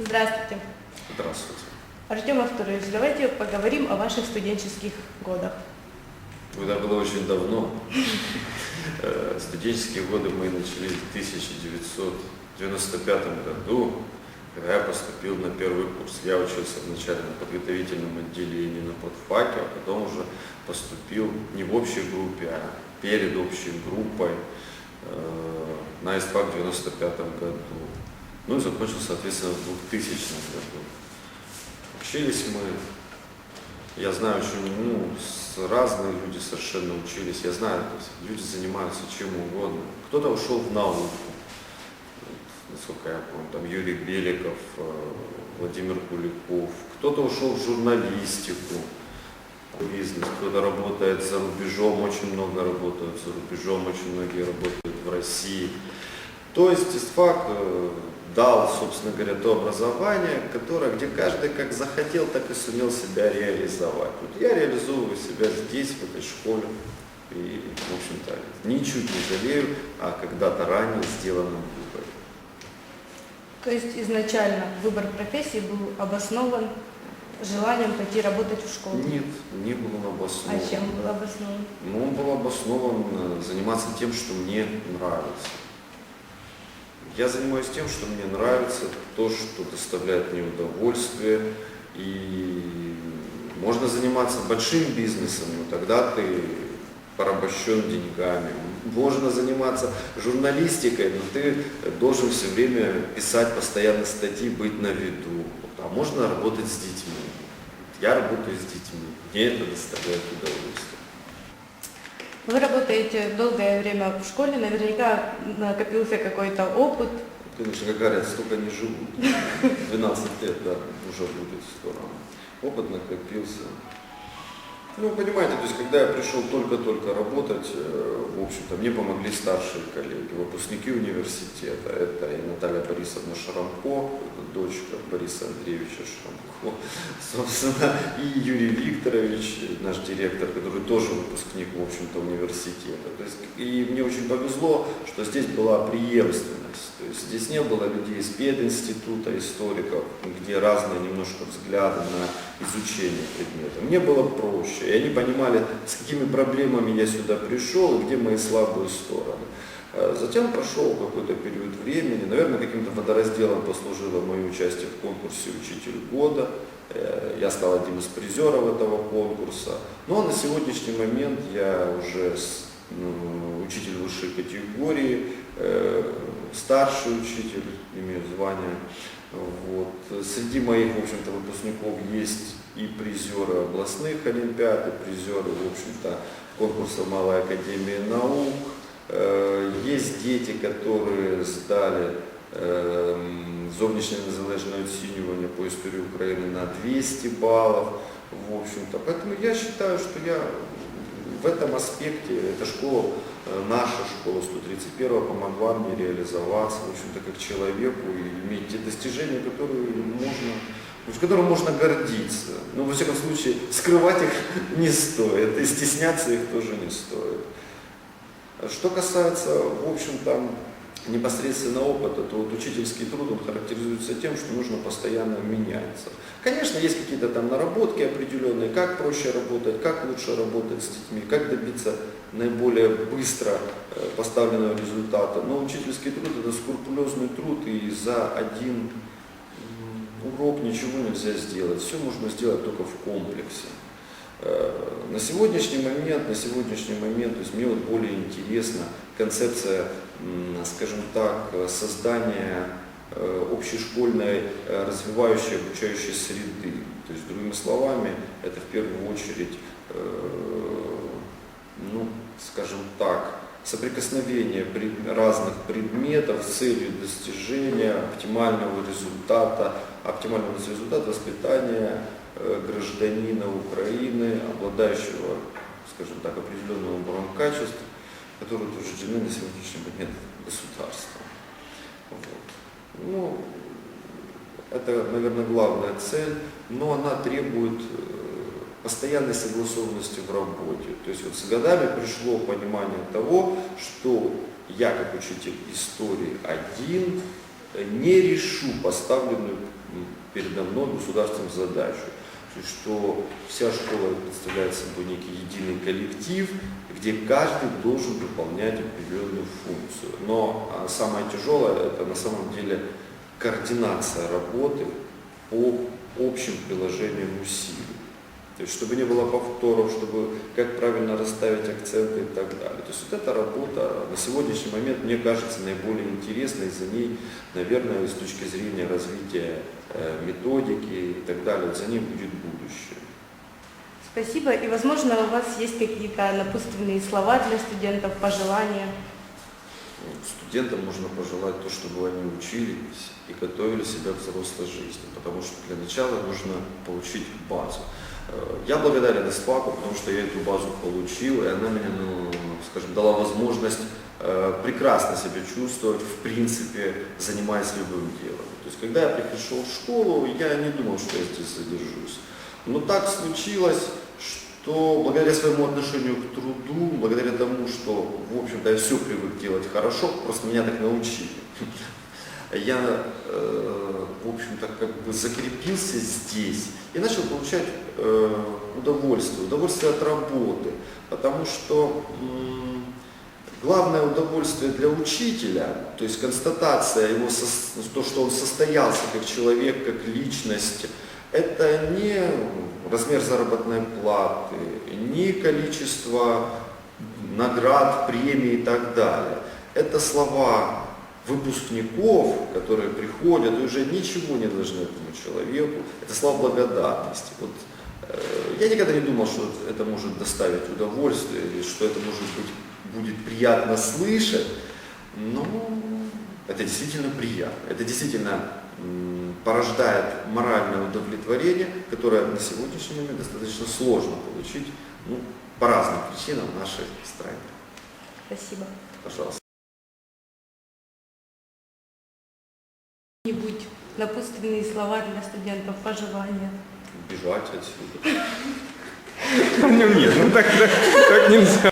Здравствуйте. Здравствуйте. Артем Артурович, давайте поговорим о ваших студенческих годах. Это было очень давно. Э, Студенческие годы мы начали в 1995 году, когда я поступил на первый курс. Я учился вначале на подготовительном отделении на подфаке, а потом уже поступил не в общей группе, а перед общей группой э, на ИСПАК в 1995 году. Ну и закончил, соответственно, в 2000 году. Учились мы я знаю, очень ну, разные люди совершенно учились. Я знаю, люди занимаются чем угодно. Кто-то ушел в науку, насколько я помню, там Юрий Беликов, э, Владимир Куликов. Кто-то ушел в журналистику, бизнес, кто-то работает за рубежом, очень много работают за рубежом, очень многие работают в России. То есть э, дал, собственно говоря, то образование, которое, где каждый как захотел, так и сумел себя реализовать. Вот я реализовываю себя здесь, в этой школе, и, в общем-то, ничуть не жалею о когда-то ранее сделанном выборе. То есть изначально выбор профессии был обоснован желанием пойти работать в школу. Нет, не был он А обоснован. чем был обоснован? Ну, он был обоснован э, заниматься тем, что мне нравится. Я занимаюсь тем, что мне нравится, то, что доставляет мне удовольствие. И можно заниматься большим бизнесом, но тогда ты порабощен деньгами. Можно заниматься журналистикой, но ты должен все время писать постоянно статьи, быть на виду. А можно работать с детьми. Я работаю с детьми. Мне это доставляет удовольствие. Вы работаете долгое время в школе, наверняка накопился какой-то опыт. Конечно, как говорят, столько не живут. 12 лет, да, уже будет скоро. Опыт накопился. Ну, понимаете, то есть, когда я пришел только-только работать, э, в общем-то, мне помогли старшие коллеги, выпускники университета. Это и Наталья Борисовна Шрамко, это дочка Бориса Андреевича Шрамко, собственно, и Юрий Викторович, наш директор, который тоже выпускник, в общем-то, университета. То есть, и мне очень повезло, что здесь была преемственность. То есть здесь не было людей из пединститута, историков, где разные немножко взгляды на изучение предмета. Мне было проще, и они понимали, с какими проблемами я сюда пришел и где мои слабые стороны. Э, Затем прошел какой-то период времени, наверное, каким-то водоразделом послужило мое участие в конкурсе «Учитель года». Э, Я стал одним из призеров этого конкурса. Ну а на сегодняшний момент я уже ну, учитель высшей категории, э, старший учитель, имею звание. Вот. Среди моих, в общем-то, выпускников есть и призеры областных олимпиад, и призеры, в общем-то, конкурса Малой Академии Наук. Э, Есть дети, которые здали ем, зовнішнє незалежне оцінювання по історії України на 200 баллов. В общем-то, поэтому я считаю, что я в этом аспекте, эта школа, э, наша школа 131 помогла мне реализоваться, в общем-то, как человеку и иметь те достижения, которые можно, которым можно гордиться. Но, во всяком случае, скрывать их не стоит, и стесняться их тоже не стоит. Что касается, в общем-то, непосредственно опыта, то вот учительский труд, он характеризуется тем, что нужно постоянно меняться. Конечно, есть какие-то там наработки определенные, как проще работать, как лучше работать с детьми, как добиться наиболее быстро э, поставленного результата. Но учительский труд это скрупулезный труд, и за один урок ничего нельзя сделать. Все можно сделать только в комплексе. Э, На сегодняшний момент, на сегодняшний момент, то есть мне вот более интересна концепция, скажем так, создания э, общешкольной развивающей, обучающей среды. То есть, другими словами, это в первую очередь, ну, скажем так, соприкосновение разных предметов с целью достижения оптимального результата, оптимального результата воспитания э, гражданина Украины, обладающего, скажем так, определенным набором качеств, которые утверждены на сегодняшний момент государством. Вот. Ну, это, наверное, главная цель, но она требует э, постоянной согласованности в работе. То есть вот с годами пришло понимание того, что я как учитель истории один не решу поставленную передо мной государственную задачу. То есть, что вся школа представляет собой некий единый коллектив, где каждый должен выполнять определенную функцию. Но а, самое тяжелое это на самом деле координация работы по общим приложениям усилий. То есть, чтобы не было повторов, чтобы как правильно расставить акценты и так далее. То есть, вот эта работа на сегодняшний момент, мне кажется, наиболее интересной, за ней, наверное, с точки зрения развития э, методики и так далее, за ней будет будущее. Спасибо. И, возможно, у вас есть какие-то напутственные слова для студентов, пожелания. Ну, Студентам можно пожелать то, чтобы они учились и готовили себя к взрослой жизни, потому что для начала нужно получить базу. Э, Я благодарен ИСПАКу, потому что я эту базу получил, и она мне, ну, скажем, дала возможность э, прекрасно себя чувствовать, в принципе, занимаясь любым делом. То есть, когда я пришел в школу, я не думал, что я здесь задержусь. Но так случилось, что благодаря своему отношению к труду, благодаря тому, что, в общем-то, я все привык делать хорошо, просто меня так научили. Я, э, в общем-то, как бы закрепился здесь и начал получать э, удовольствие, удовольствие от работы, потому что главное удовольствие для учителя, то есть констатация его, то, что он состоялся как человек, как личность, это не размер заработной платы, не количество наград, премий и так далее. Это слова выпускников, которые приходят и уже ничего не должны этому человеку. Это слова благодарности. Вот, э, я никогда не думал, что это может доставить удовольствие, или что это может быть будет приятно слышать, но это действительно приятно. Это действительно м, порождает моральное удовлетворение, которое на сегодняшний момент достаточно сложно получить ну, по разным причинам в нашей стране. Спасибо. Пожалуйста. Какие-нибудь напутственные слова для студентов, пожелания. Бежать отсюда. Ну нет, ну так, так, так нельзя.